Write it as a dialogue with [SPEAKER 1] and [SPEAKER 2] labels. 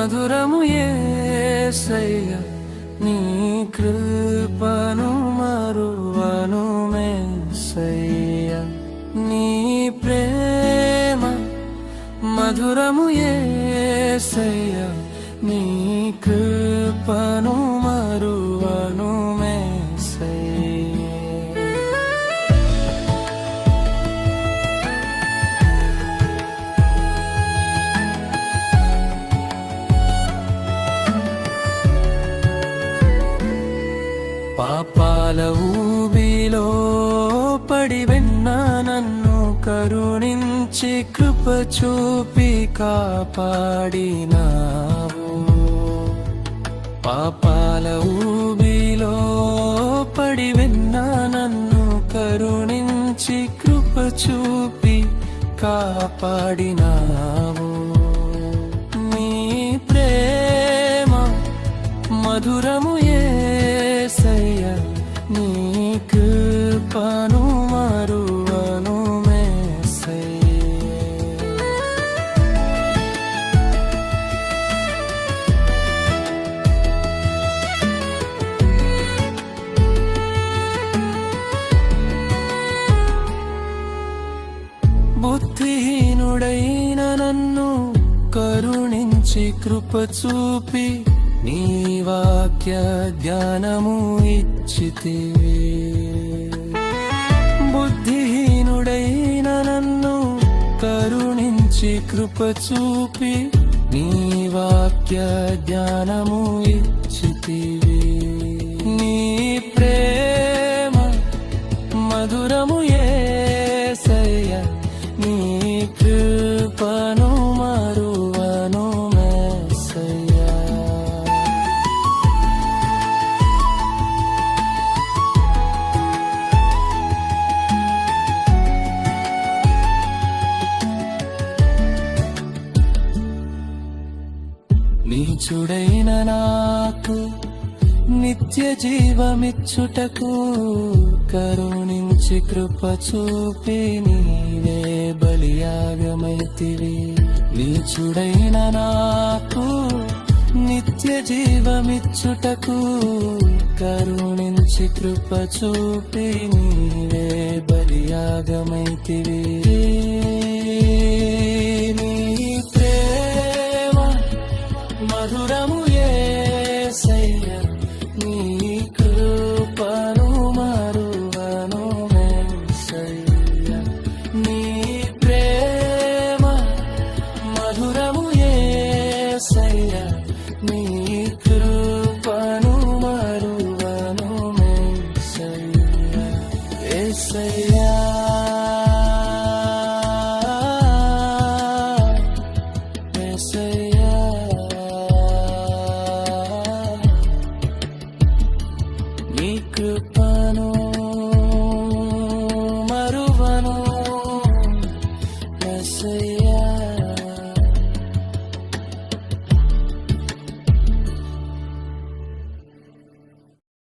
[SPEAKER 1] మధురము ఏసయ్య నీ కృపను మరువను మేసయ్య నీ ప్రేమ మధురము ఏసయ్య నీ కృపను మరువను పాపాల ఊబిలో పడి వెన్నా నన్ను కరుణించి కృప చూపి కాపాడినావు. పాపాల ఊబిలో పడి వెన్నా నన్ను కరుణించి కృప చూపి కాపాడినావు. నీ ప్రేమ మధురము ఏ ఏసయ్య నీ కృపను మరువను బుద్ధిహీనుడైన నన్ను కరుణించి కృప చూపి నీ వాక్య జ్ఞానము ఇచ్చితే బుద్ధిహీనుడైన నన్ను కరుణించి కృప చూపి నీ వాక్య జ్ఞానము ఇచ్చి నీచుడైన నాకు నిత్య జీవమిచ్చుటకు కరుణించి కృప చూపి నీవే బలియాగమైతివి. నీచుడైన నాకు నిత్య జీవమిచ్చుటకు కరుణించి కృప చూపి నీవే బలియాగమైతివి. మధురము ఏసయ్య నీ కృపను మరువను మేసయ్య నీ ప్రేమ మధురము ఏసయ్య నీ కృపను మరువను మేసయ్య ఏసయ్యా say